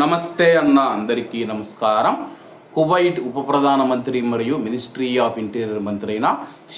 నమస్తే అన్న అందరికీ నమస్కారం. కువైట్ ఉప ప్రధానమంత్రి మరియు మినిస్ట్రీ ఆఫ్ ఇంటీరియర్ మంత్రి అయిన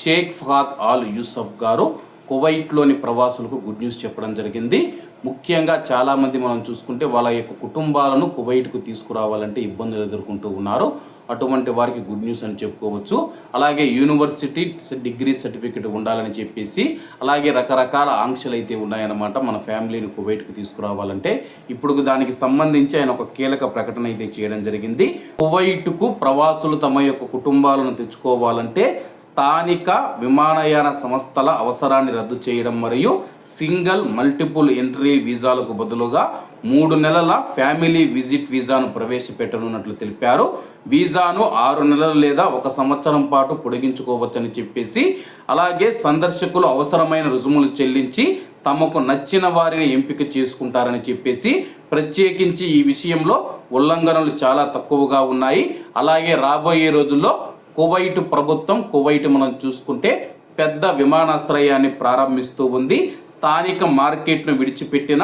షేక్ ఫహాద్ ఆల్ యూసఫ్ గారు కువైట్లోని ప్రవాసులకు గుడ్ న్యూస్ చెప్పడం జరిగింది. ముఖ్యంగా చాలామంది మనం చూసుకుంటే వాళ్ళ యొక్క కుటుంబాలను కువైట్కు తీసుకురావాలంటే ఇబ్బందులు ఎదుర్కొంటూ ఉన్నారు. అటువంటి వారికి గుడ్ న్యూస్ అని చెప్పుకోవచ్చు. అలాగే యూనివర్సిటీ డిగ్రీ సర్టిఫికెట్ ఉండాలని చెప్పేసి అలాగే రకరకాల ఆంక్షలు అయితే ఉన్నాయన్నమాట మన ఫ్యామిలీని కువైట్కి తీసుకురావాలంటే. ఇప్పుడు దానికి సంబంధించి ఆయన ఒక కీలక ప్రకటన అయితే చేయడం జరిగింది. కువైట్కు ప్రవాసులు తమ యొక్క కుటుంబాలను తెచ్చుకోవాలంటే స్థానిక విమానయాన సంస్థల అవసరాన్ని రద్దు చేయడం మరియు సింగిల్ మల్టిపుల్ ఎంట్రీ వీసాలకు బదులుగా మూడు నెలల ఫ్యామిలీ విజిట్ వీసాను ప్రవేశపెట్టనున్నట్లు తెలిపారు. వీసాను ఆరు నెలలు లేదా ఒక సంవత్సరం పాటు పొడిగించుకోవచ్చని చెప్పేసి అలాగే సందర్శకులు అవసరమైన రుజుములు చెల్లించి తమకు నచ్చిన వారిని ఎంపిక చేసుకుంటారని చెప్పేసి ప్రత్యేకించి ఈ విషయంలో ఉల్లంఘనలు చాలా తక్కువగా ఉన్నాయి. అలాగే రాబోయే రోజుల్లో కువైట్ ప్రభుత్వం కువైట్ మనం చూసుకుంటే పెద్ద విమానాశ్రయాన్ని ప్రారంభిస్తూ ఉంది. స్థానిక మార్కెట్ను విడిచిపెట్టిన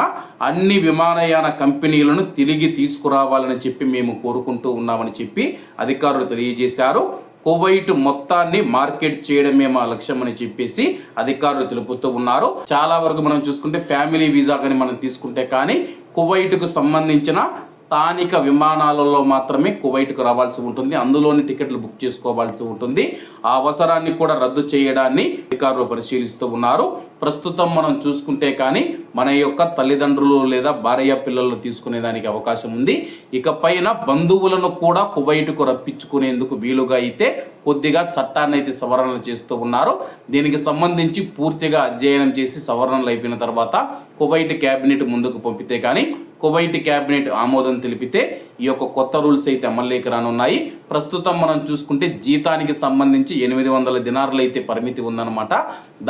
అన్ని విమానయాన కంపెనీలను తిరిగి తీసుకురావాలని చెప్పి మేము కోరుకుంటూ ఉన్నామని చెప్పి అధికారులు తెలియజేశారు. కువైట్ మొత్తాన్ని మార్కెట్ చేయడమే మా లక్ష్యం అని చెప్పేసి అధికారులు తెలుపుతూ ఉన్నారు. చాలా వరకు మనం చూసుకుంటే ఫ్యామిలీ వీసా కానీ మనం తీసుకుంటే కానీ కువైట్కు సంబంధించిన స్థానిక విమానాలలో మాత్రమే కువైట్కు రావాల్సి ఉంటుంది. అందులోని టికెట్లు బుక్ చేసుకోవాల్సి ఉంటుంది. ఆ అవసరాన్ని కూడా రద్దు చేయడాన్ని అధికారులు పరిశీలిస్తూ ఉన్నారు. ప్రస్తుతం మనం చూసుకుంటే కానీ మన యొక్క తల్లిదండ్రులు లేదా భార్య పిల్లలు తీసుకునేదానికి అవకాశం ఉంది. ఇకపైన బంధువులను కూడా కువైట్కు రప్పించుకునేందుకు వీలుగా అయితే కొద్దిగా చట్టాన్ని అయితే సవరణలు చేస్తూ ఉన్నారు. దీనికి సంబంధించి పూర్తిగా అధ్యయనం చేసి సవరణలు అయిపోయిన తర్వాత కువైట్ క్యాబినెట్ ముందుకు పంపితే కానీ కువైట్ క్యాబినెట్ ఆమోదం తెలిపితే ఈ యొక్క కొత్త రూల్స్ అయితే అమల్లోకి రానున్నాయి. ప్రస్తుతం మనం చూసుకుంటే జీతానికి సంబంధించి ఎనిమిది వందల దినారులు అయితే పరిమితి ఉందన్నమాట.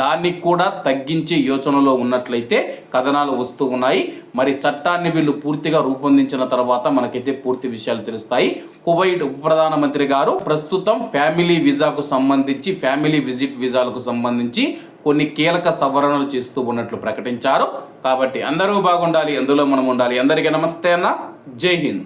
దాన్ని కూడా తగ్గి తగ్గించే యోచనలో ఉన్నట్లయితే కథనాలు వస్తూ ఉన్నాయి. మరి చట్టాన్ని వీళ్ళు పూర్తిగా రూపొందించిన తర్వాత మనకైతే పూర్తి విషయాలు తెలుస్తాయి. కువైట్ ఉప ప్రధానమంత్రి గారు ప్రస్తుతం ఫ్యామిలీ వీసాకు సంబంధించి ఫ్యామిలీ విజిట్ వీసాలకు సంబంధించి కొన్ని కీలక సవరణలు చేస్తూ ఉన్నట్లు ప్రకటించారు. కాబట్టి అందరూ బాగుండాలి అందులో మనం ఉండాలి. అందరికీ నమస్తే అన్న. జై హింద్.